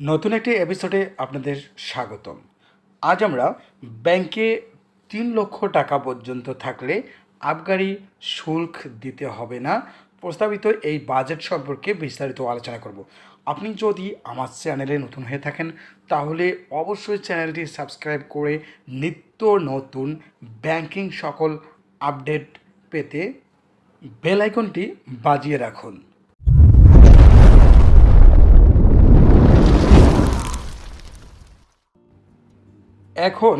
নতুন একটি এপিসোডে আপনাদের স্বাগতম। আজ আমরা ব্যাংকে তিন লক্ষ টাকা পর্যন্ত থাকলে আবগারি শুল্ক দিতে হবে না প্রস্তাবিত এই বাজেট সম্পর্কে বিস্তারিত আলোচনা করব। আপনি যদি আমার চ্যানেলে নতুন হয়ে থাকেন, তাহলে অবশ্যই চ্যানেলটি সাবস্ক্রাইব করে নিত্য নতুন ব্যাংকিং সকল আপডেট পেতে বেল আইকনটি বাজিয়ে রাখুন। এখন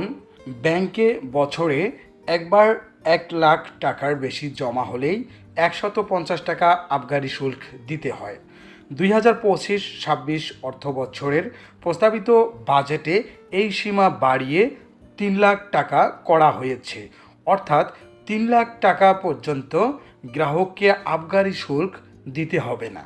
ব্যাংকে বছরে একবার এক লাখ টাকার বেশি জমা হলেই একশত পঞ্চাশ টাকা আবগারি শুল্ক দিতে হয়। দুই হাজার পঁচিশ, ছাব্বিশ অর্থ বছরের প্রস্তাবিত বাজেটে এই সীমা বাড়িয়ে তিন লাখ টাকা করা হয়েছে। অর্থাৎ তিন লাখ টাকা পর্যন্ত গ্রাহককে আবগারি শুল্ক দিতে হবে না।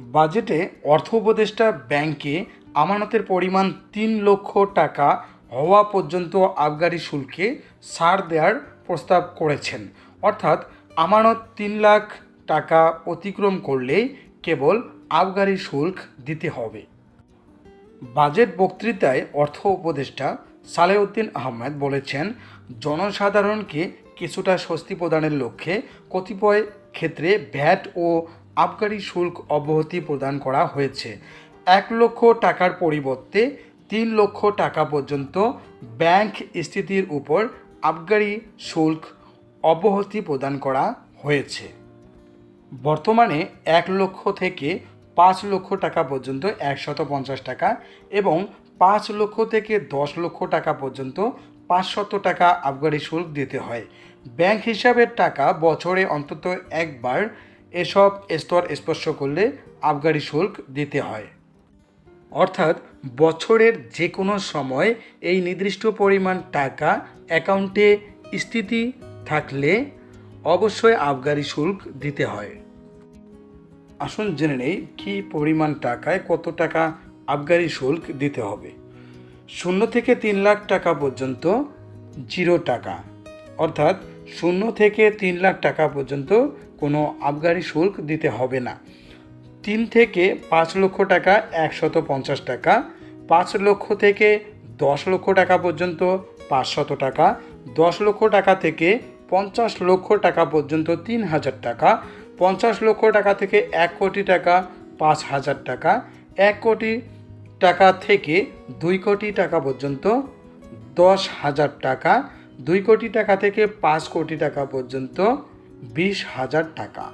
বাজেটে অর্থ উপদেষ্টা ব্যাংকে আমানতের পরিমাণ তিন লক্ষ টাকা হওয়া পর্যন্ত আবগারি শুল্কে ছাড় দেওয়ার প্রস্তাব করেছেন। অর্থাৎ আমানত তিন লাখ টাকা অতিক্রম করলেই কেবল আবগারি শুল্ক দিতে হবে। বাজেট বক্তৃতায় অর্থ উপদেষ্টা সালেউদ্দিন আহমেদ বলেছেন, জনসাধারণকে কিছুটা স্বস্তি প্রদানের লক্ষ্যে কতিপয় ক্ষেত্রে ভ্যাট ও আবগারি শুল্ক অব্যাহতি প্রদান করা হয়েছে। এক লক্ষ টাকার পরিবর্তে তিন লক্ষ টাকা পর্যন্ত ব্যাংক স্থিতির উপর আবগারি শুল্ক অব্যাহতি প্রদান করা হয়েছে। বর্তমানে এক লক্ষ থেকে পাঁচ লক্ষ টাকা পর্যন্ত একশত পঞ্চাশ টাকা এবং পাঁচ লক্ষ থেকে দশ লক্ষ টাকা পর্যন্ত পাঁচশত টাকা আবগারি শুল্ক দিতে হয়। ব্যাংক হিসাবের টাকা বছরে অন্তত একবার এসব স্তর স্পর্শ করলে আবগারি শুল্ক দিতে হয়। অর্থাৎ বছরের যে কোনো সময় এই নির্দিষ্ট পরিমাণ টাকা অ্যাকাউন্টে স্থিতি থাকলে অবশ্যই আবগারি শুল্ক দিতে হয়। আসুন জেনে নেই কী পরিমাণ টাকায় কত টাকা আবগারি শুল্ক দিতে হবে। শূন্য থেকে তিন লাখ টাকা পর্যন্ত জিরো টাকা। অর্থাৎ শূন্য থেকে তিন লাখ টাকা পর্যন্ত কোনো আবগারি শুল্ক দিতে হবে না। তিন থেকে পাঁচ লক্ষ টাকা, একশত পঞ্চাশ টাকা, পাঁচ লক্ষ থেকে দশ লক্ষ টাকা পর্যন্ত পাঁচশত টাকা, দশ লক্ষ টাকা থেকে পঞ্চাশ লক্ষ টাকা পর্যন্ত তিন হাজার টাকা, পঞ্চাশ লক্ষ টাকা থেকে এক কোটি টাকা, পাঁচ হাজার টাকা, এক কোটি টাকা থেকে দুই কোটি টাকা পর্যন্ত দশ হাজার টাকা, দুই কোটি টাকা থেকে পাঁচ কোটি টাকা পর্যন্ত বিশ হাজার টাকা।